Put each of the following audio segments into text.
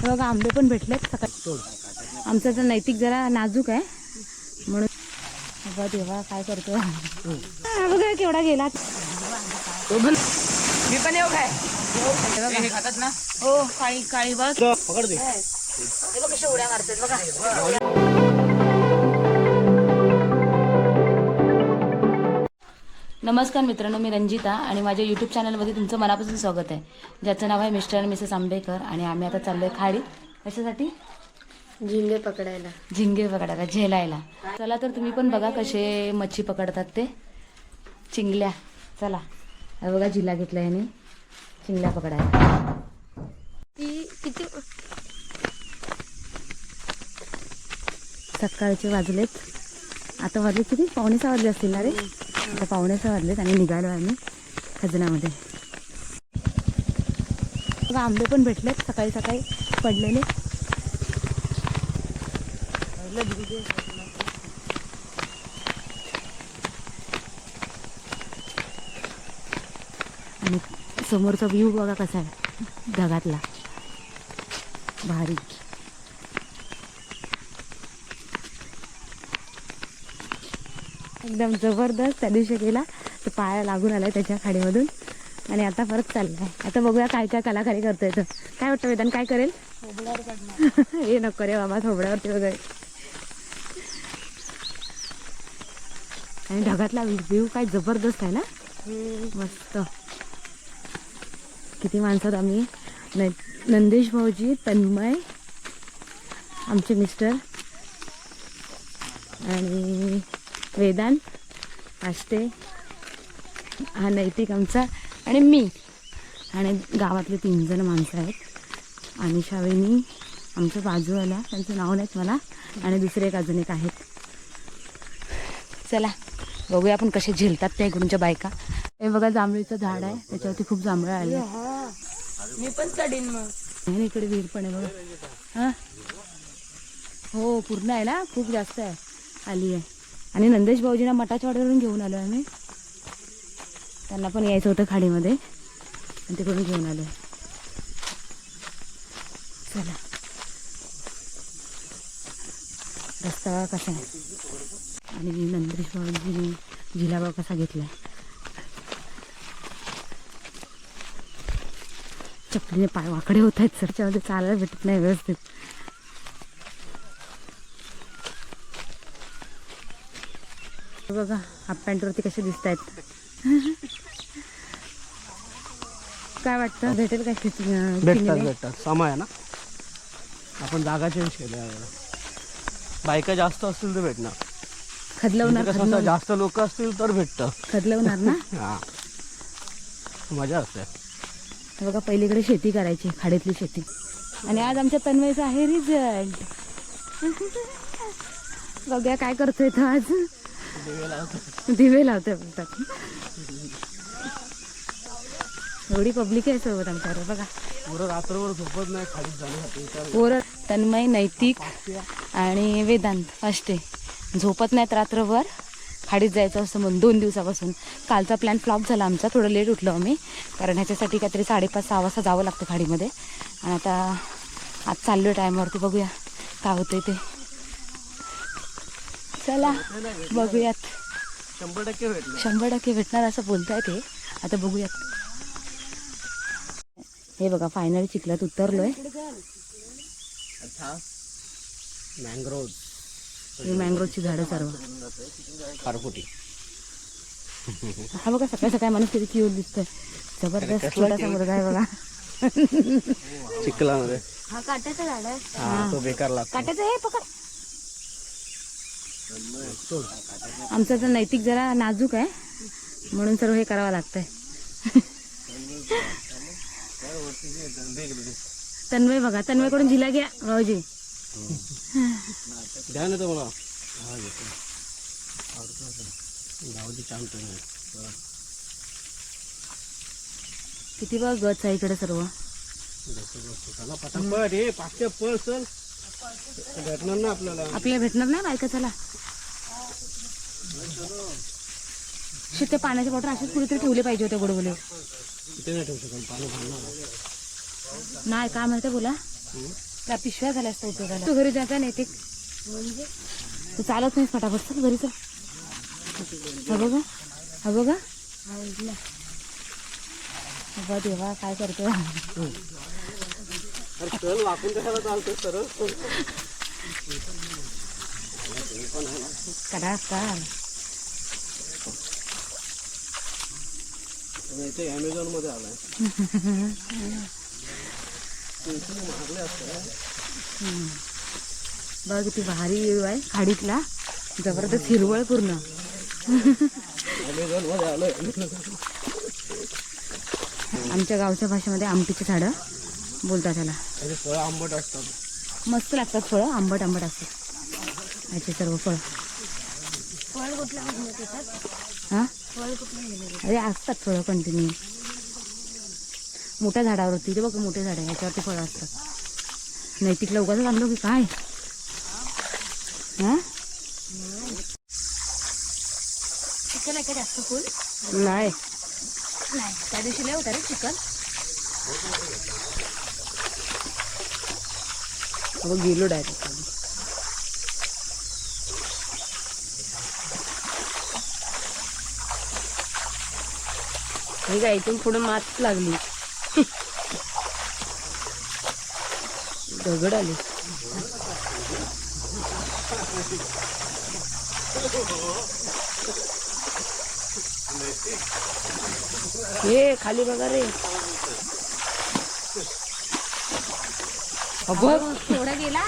हे बघा आंबे पण भेटलेत सकाळी. आमचं तर नैतिक जरा नाजूक आहे. म्हणून बघा देवा काय करतो हा बघा केवढा गेला. मी पण येऊ काय? खातात ना? हो काळी काळी बघ. पकड दे बघ कशा उड्या मारतात बघा. नमस्कार मित्रांनो मी रंजिता आणि माझ्या यूट्यूब चॅनलमध्ये तुमचं मनापासून स्वागत आहे. ज्याचं नाव आहे मिस्टर आणि मिसेस आंबेकर आणि आम्ही आता चाललोय खाडी. कशासाठी? झिंगे पकडायला. झिंगे पकडायला झेलायला. चला तर तुम्ही पण बघा कसे मच्छी पकडतात ते. चिंगल्या. चला. बघा जिला घेतला याने. चिंगल्या पकडायला. ती किती सकाळचे वाजलेत. आता वाजले किती? पावणे सहा वाजले असतील ना रे? आता पावणे सहा वाजलेत आणि निघालो आम्ही खजनामध्ये. बघा आंबे पण भेटलेत सकाळी सकाळी पडलेले. आणि समोरचा व्ह्यू बघा कसा आहे ढगातला. भारी. एकदम जबरदस्त त्या दिवशी गेला तर पाया लागून आलाय त्याच्या खाडीमधून. आणि आता परत चाललाय. आता बघूया काय काय कलाकारी करतोय तर काय वाटतं वेदान काय करेल? हे नको रे बाबा थोबड्यावरती वगैरे. आणि ढगातला व्ह्यू काय जबरदस्त आहे ना? मस्त. किती माणसात आम्ही. नंदेश भाऊजी तन्मय आमचे मिस्टर. आणि वेदांत आष्टे हा नैतिक आमचा आणि मी आणि गावातले तीन जण माणसं आहेत. आणि शावेनी आमच्या बाजूवाला त्यांचं नाव नाहीत मला आणि दुसरे एक अजून एक आहेत. चला बघूया आपण कसे झेलतात त्या इकडूनच्या बायका. हे बघा जांभळीचं झाड आहे त्याच्यावरती खूप जांभळं आले मी पण चढीन मग. इकडे विहीर पण आहे बघा. हां? हो पूर्ण आहे ना? खूप जास्त आहे. आली आहे. आणि नंदेश भाऊजींना मठाच्या ऑर्डरवरून घेऊन आलो आम्ही. त्यांना पण यायचं होतं खाडीमध्ये. आणि तिकडून घेऊन आलो चला. रस्ता कसा आहे? आणि नंदेश भाऊजीने जिलाबा कसा घेतला? चपलीने पाय वाकडे होत आहेत सरच्यामध्ये चालायला भेटत नाही व्यवस्थित. बघा हाफ पॅन्टवरती कसे दिसत आहेत काय वाटतं? भेटेल काय भेटतात? भेटतात. समय आहे ना? आपण जागा चेंज केल्या बायका जास्त असतील तर भेटणार. खदलवणार कसं जास्त लोक असतील तर भेटतं. खदलवणार ना? हा. मजा असते. बघा पहिलीकडे शेती करायची खाडीतली शेती. आणि आज आमच्या तन्मयचा आहे रिझल्ट बघूया काय करतोय तो आज. दिवे लावतोय फक्त एवढी पब्लिक आहे सोबत आमच्यावर बघा. पुरं रात्रभर झोपत नाही खाली जाण्यासाठी पोर तन्मय नैतिक आणि वेदांत अष्टे. झोपत नाहीत रात्रभर खाडीत जायचं असतं म्हणून दोन दिवसापासून. कालचा प्लॅन फ्लॉप झाला आमचा थोडं लेट उठलो आम्ही. कारण ह्याच्यासाठी काहीतरी साडेपाच सहा वाजता जावं लागतं खाडीमध्ये. आणि आता आज चाललो टायमावरती बघूया काय होतंय ते. चला बघूयात. शंभर टक्के भेटणार शंभर टक्के भेटणार असं बोलताय ते. आता बघूयात. हे बघा फायनल चिखलात उतरलोय. मँग्रोव ही मँग्रोवची झाडं सर्व. खारफुटी हा बघा सकाळ सकाळी माणूस किती क्यूट दिसतोय. जबरदस्त छोटासा मुलगा आहे बघा. चिखलामध्ये. हा काट्याचं झाड आहे. हा तो बेकार लागतो. काट्याचं हे पकड. आमचं तर नैतिक जरा नाजूक आहे. म्हणून सर्व हे करावं लागतंय. तन्मय बघा तन्मयकडून जिला घ्या भाऊजी. द्या ना तो मला. किती बघ गच आहे इकडे सर्व. पाचशे पळ चल भेटणार ना आपल्याला? आपल्याला भेटणार नाही बायका चला शी, ते पाण्याच्या बॉटल असेच कुठेतरी ठेवले पाहिजे होते गोडबोले. इथे नाही ठेवू शकत पाणी भरणार नाही काय म्हणते बोला. त्या पिशव्या झाल्या असत्या उपयोगाला तू घरी जाता नाही ते म्हणजे तू चालत नाहीस फटाफट चल घरी चल हा बघा हा बघा. अगं देवा काय करतोय? अरे चल वाकून कशाला सरळ. इथे अमेझॉनमध्ये आलाय. असतं बघ किती भारी आहे. खाडीतला. जबरदस्त हिरवळ पूर्ण. अमेझॉनमध्ये आलोय. आमच्या गावच्या भाषेमध्ये आमटीची झाडं बोलतात त्याला त्याचे फळं आंबट असतात. मस्त लागतात फळं आंबट आंबट असतात. याचे सर्व फळं. फळ कुठल्या महिन्यात येतात हां? फळ कुठल्या महिन्यात अरे असतात फळं कंटिन्यू मोठ्या झाडावरती ते बघ मोठे झाड. आहे याच्यावरती फळं असतात. नैतिकला उगाच आणलो की काय? हां? चिकन आहे का जास्त फुल? नाही. नाही. त्या दिवशी लय होता रे चिकन. अगं गेलो डायरेक्ट हे काय इथून पुढे मात लागली. दगड आली. हे खाली बघा रे. केवढा गेला?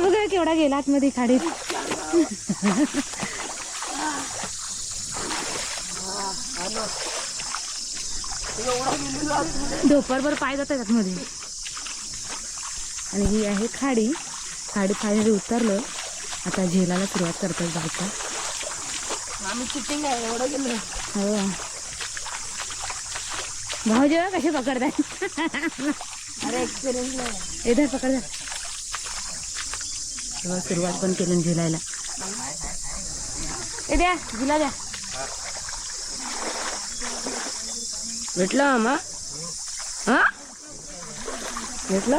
बघा केवढा गेला आतमध्ये खाडीत. ढोपरभर पाय जातात आतमध्ये. आणि ही आहे खाडी. खाडी फायनली उतरलो. आता झेलाला सुरुवात करतात जायचं आम्ही चिटिंग आहे एवढं गेलो. हो. भाऊ जेव्हा कसे पकडताय? अरे एक्सपिरियन्स नाही. इधर पकड जा तेव्हा सुरुवात पण केली झुलायला. ए द्या झुला द्या. भेटलं मामा हा? भेटलं?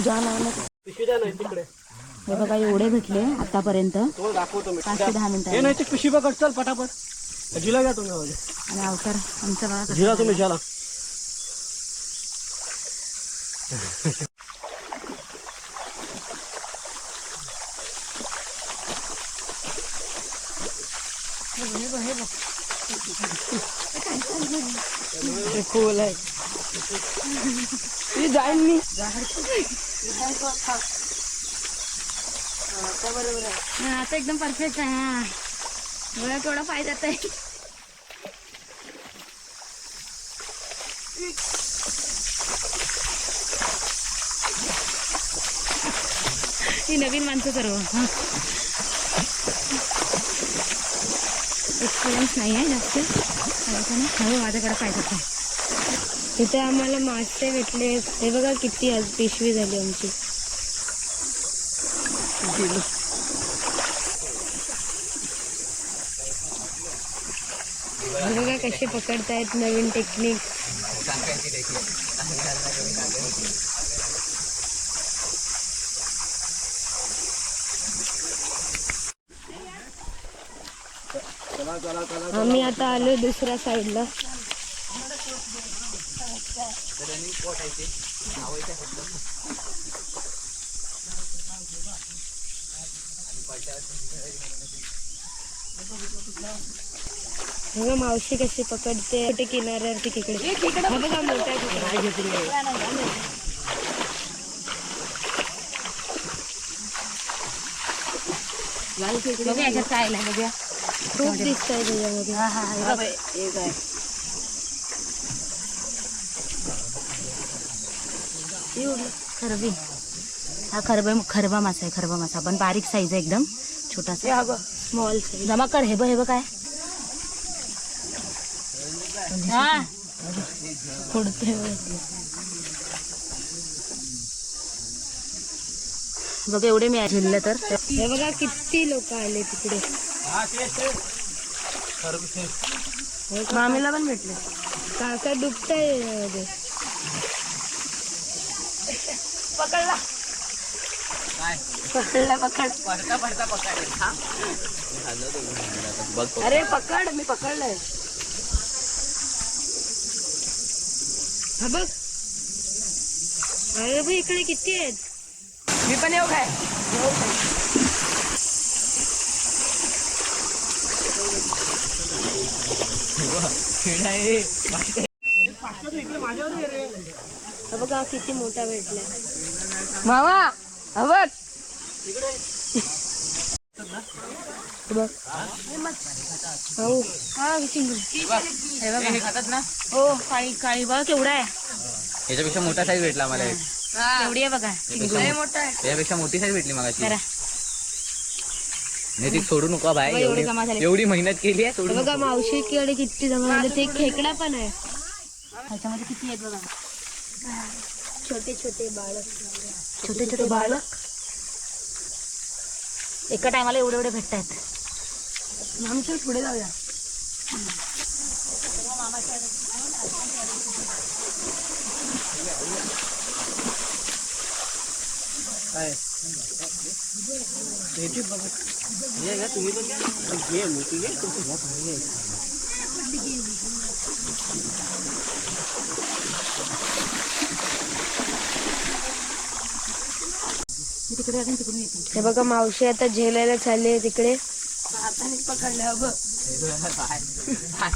तिकडे हे बघा एवढे भेटले आतापर्यंत. पाच ते दहा मिनिटं हे नाही ते पिशवी पकड चल पटापट. जिला घ्या तुम्ही आणि अवतार आमचा बघा कसा जिला तुम्ही ज्याला खोल आहे जाईन मी हा, आता एकदम परफेक्ट आहे हा. बघा केवढा फायदा आहे. ही नवीन माणसं सर्व एक्सपिरियन्स नाही आहे जास्त. हळू हो, माझ्याकडे पाहिजे आहे. इथे आम्हाला मासे भेटले. हे बघा किती आज पिशवी झाली आमची. बघा कसे पकडतायत नवीन टेक्निक आम्ही आता आलो दुसऱ्या साईडला बघा मावशी कशी पकडते? कुठे किनाऱ्यावरती तिकडे हा बघा मोठा खेकडा. बघूया याच्यात काय आलंय बघूया. खूप दिसत आहे त्याच्यामध्ये. हा हा. खरबी. हा खरबा खरबा मासा आहे खरबा मासा. पण बारीक साईज आहे एकदम. छोटासा. मॉल. जमा कर हे बघ हे बघ काय. हा. फोडते बघ. एवढे मी झेललं तर. हे बघा किती लोक आले तिकडे. मामीला पण भेटले. काका डुबताय पकडला. पकडला पकड. अरे पकड मी पकडलंय. हा बघ. अरे इकडे किती आहेत. मी पण येऊ काय? हा बघा किती मोठा भेटलाय. मामा हवत बघ हो हा हे बघा खातात ना हो काळी काळी बघ केवढा आहे याच्यापेक्षा मोठा साईज भेटला मला एक. केवढी आहे बघा मोठा आहे याच्यापेक्षा मोठी साईज भेटली मला नाही ती सोडू नका बाय एवढे एवढी जमा झाले. एवढी मेहनत केली आहे हे सोडू बघा मावशीकडे किती जमा झाले ते खेकडा पण आहे. ह्याच्यामध्ये किती आहेत बघा? छोटे छोटे बाळ छोटे छोटे बाळ एका टायमाला एवढे एवढे भेटत आहेत आमच्या पुढे जाऊया. काय? त्याची बघ. ये घ्या तुम्ही पण घ्या. घे मोठी घे तुमची घ्या चांगली आहे. मी तिकडे अजून तिकडून येते हे बघा मावशी आता झेलायला चालली तिकडे.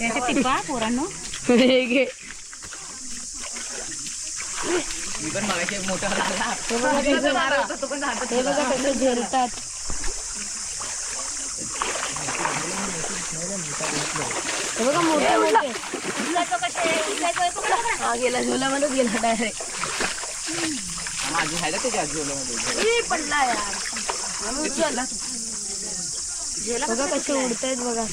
याच्यात टिपा पोरांनो. घे. मी पण मगाशी एक मोठा लागला. हे बघा कसं- हे बघा कसं झेलतात. हे बघा मोठे मोठे. हा गेला झोलामध्येच गेला डायरेक्ट माझी आहे ना त्याच्या पडला यार. बघा कसे उडतायत बघा.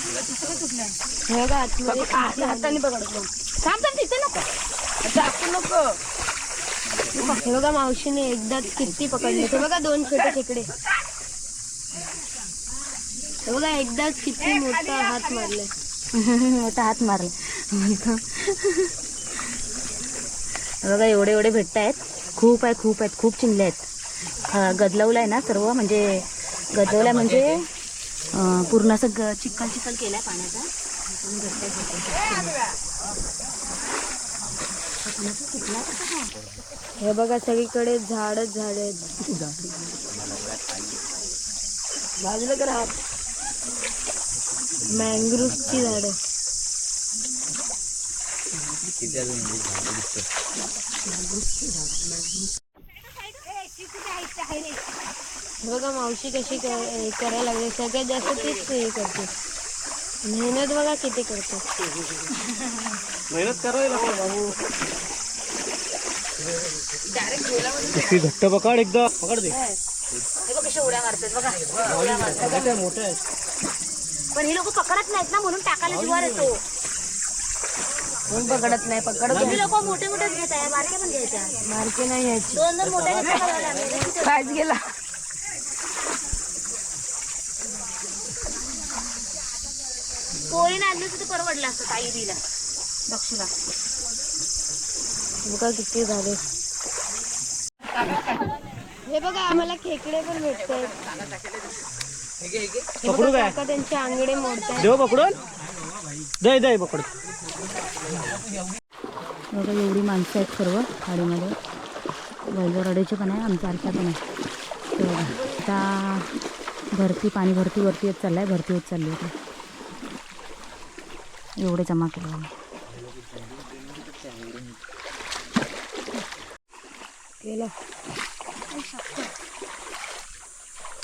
हे बघा आतमध्ये किती हाताने पकडतो थांब थांब तिथे नको. टाकू नको. हे बघा मावशीने एकदा किती पकडले. बघा दोन छोटे खेकडे. हे बघा एकदाच किती मोठा हात मारले मोठा हात मारला. बघा एवढे एवढे भेटत आहेत खूप आहे खूप आहेत खूप चिंगले आहेत. गदलवलं आहे ना सर्व म्हणजे गदलवलं म्हणजे पूर्ण असं ग चिखल चिखल केलाय पाण्याचा. भेटतायत, भेटतायत. हे बघा सगळीकडे झाडच झाड आहेत. बाजूला कर मँग्रोव्हची झाड. बघा मावशी कशी हे करायला लागली. सगळ्यात जास्त तीच हे करते. मेहनत बघा किती करते. मेहनत करावी लागते भाऊ घट्ट पकड एकदा. पकड दे. कशा उड्या मारतात बघा. उड्या मारतात. मोठे मोठे आहेत. पण हे लोक पकडत नाहीत ना म्हणून टाकायला जीवार येतो. कोण पकडत नाही पकडत तुम्ही लोक मोठे मोठेच घेत आहे बारक्या पण घ्यायच्या मारके नाही घ्यायची. दोन दोन मोठ्या घेतल्या. कायच गेला. पोळीने आणलं तर ते परवडलं असतं ताई दिला दक्षिणा बघा किती झाले. हे बघा आम्हाला खेकडे पण भेटतात. हे पकडू काय? काका त्यांचे आंगडे मोडतात देव पकडून? दे दे पकड बघा एवढी माणसं आहेत सर्व खाडीमध्ये वैजरडेचे पण आहे आमच्या आरच्या पण आहे. आता भरती पाणी भरती वरती येत चाललं आहे भरती होत चालली होती एवढे जमा केले केला.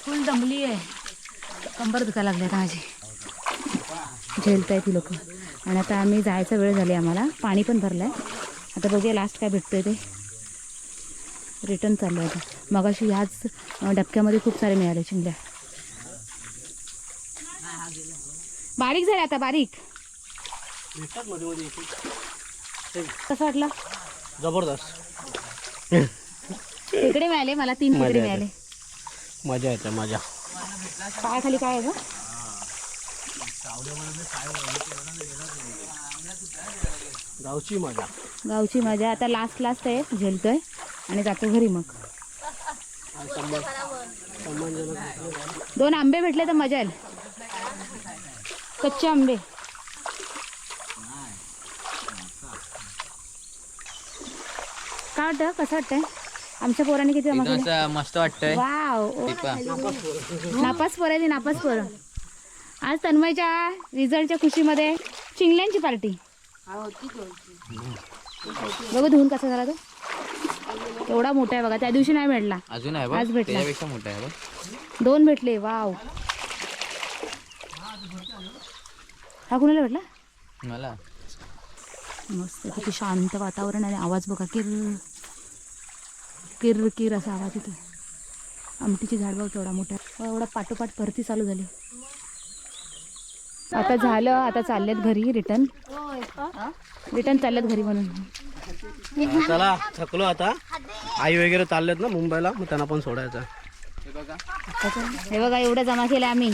फुल दमली आहे कंबर दुखायला लागली आता माझी. झेलताय ती लोक. आणि आता आम्ही जायचा वेळ झाली आम्हाला. पाणी पण भरलं आहे आता बघूया लास्ट काय भेटतंय ते. रिटर्न चाललो आहे आता. मगाशी ह्याच डबक्यामध्ये खूप सारे मिळाले चिंगल्या बारीक झाले आता बारीक. कसं वाटलं? जबरदस्त. खेकडे मिळाले मला तीन. मिळाले. मजा येते मजा. पायाखाली काय आहे गावची मजा. गावची मजा. आता लास्ट लास्ट आहे. झेलतोय. आणि जातो घरी मग. दोन आंबे भेटले तर मजा येईल. कच्चे आंबे. काय वाटतं? कसं वाटतंय? आमच्या पोरांनी किती जमा एकदम केले? असं मस्त वाटतंय. वाव. नापास पोरं आहे ती नापास पोरं. आज तन्मयच्या रिझल्टच्या खुशीमध्ये चिंगल्यांची पार्टी. बघू धुवून कसा झाला तो. एवढा मोठा आहे बघा त्या दिवशी नाही भेटला. अजून आहे आज भेटला. त्याच्यापेक्षा मोठा आहे बघ. दोन भेटले वाव. हा कुणाला भेटला? मला. मस्त किती शांत वातावरण आणि आवाज बघा किर. किर किर असा आवाज येतो आमटीची झाड बघ केवढा मोठा. एवढा पाठोपाठ भरती चालू झाली. आता झालं आता चाललेत घरी रिटर्न रिटर्न चाललेत घरी म्हणून. चला थकलो आता. आई वगैरे चाललेत ना मुंबईला मग त्यांना पण सोडायचं. हे बघा एवढं जमा केलं आम्ही.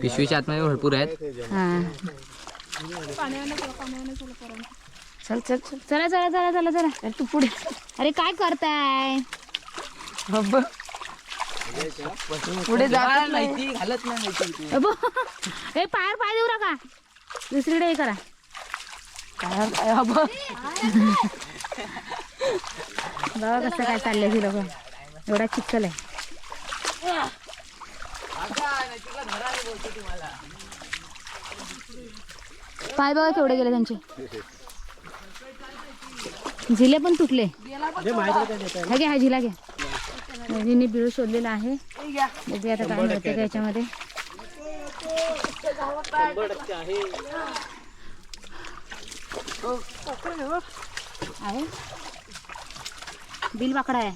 पिशवीच्या आतमध्ये भरपूर आहेत. हा. चल चल चल. चला चला चला चला चला. अरे तू पुढे. अरे काय करताय? पुढे जात नाही. घालत नाही माहिती अबो, ए पायावर पाय देऊ नका. दुसरीकडे हे करा. पायावर. बघा कसं काय चाललंय ही लोक. एवढा चिखल आहे. पाय बघा केवढे गेले त्यांचे. झिले पण तुटले. हा घ्या हा झिला घ्या. नवीन बिळू शोधलेला आहे. बघूया आता काय मिळते का याच्यामध्ये आहे. बिल बाकडा आहे.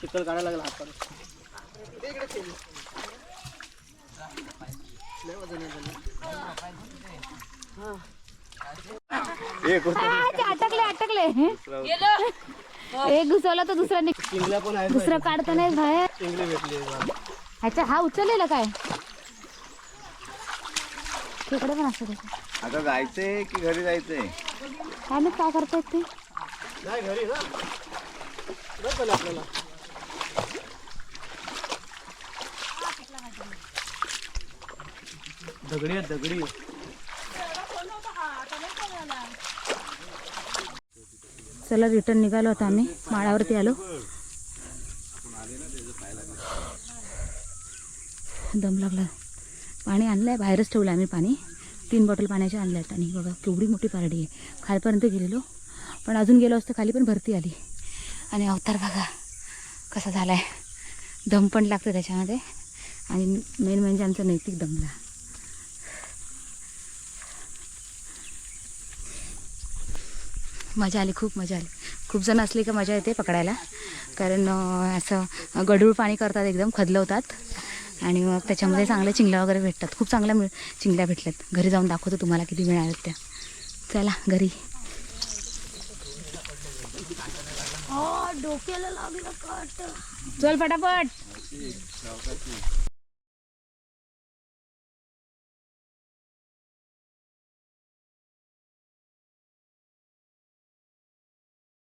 चिखल काढायला लागला हात ते अटकले अटकले. एक घुसवला तर दुसरा निघ पण दुसरं काढता नाही बाहेर. चिंगली भेटली ह्याच्या हा उचललेला काय? तिकडे पण असतं आता जायचंय की घरी जायचंय? काय माहीत काय करतायत ते? नाही घरी ना. बस झालं आपल्याला. दगडी आहेत दगडी. चला रिटर्न निघालो आता आम्ही. माळावरती आलो. दम लागला. पाणी आणलंय बाहेरच ठेवलं आम्ही पाणी. तीन बॉटल पाण्याचे आणले आहेत आणि बघा केवढी मोठी पारडी आहे. खालपर्यंत गेलेलो. पण अजून गेलो असतं खाली पण भरती आली. आणि अवतार बघा कसा झाला आहे दम पण लागतं त्याच्यामध्ये. आणि मेन म्हणजे आमचा नैतिक दमला. मजा आली खूप मजा आली. खूप जण असली का मजा येते पकडायला. कारण असं गडूळ पाणी करतात एकदम खदलवतात. आणि मग त्याच्यामध्ये चांगल्या चिंगल्या वगैरे भेटतात. खूप चांगल्या मिळ चिंगल्या भेटल्यात. घरी जाऊन दाखवतो तुम्हाला किती मिळाल्यात त्या. चला घरी. डोक्याला लागलं काट. चल पटापट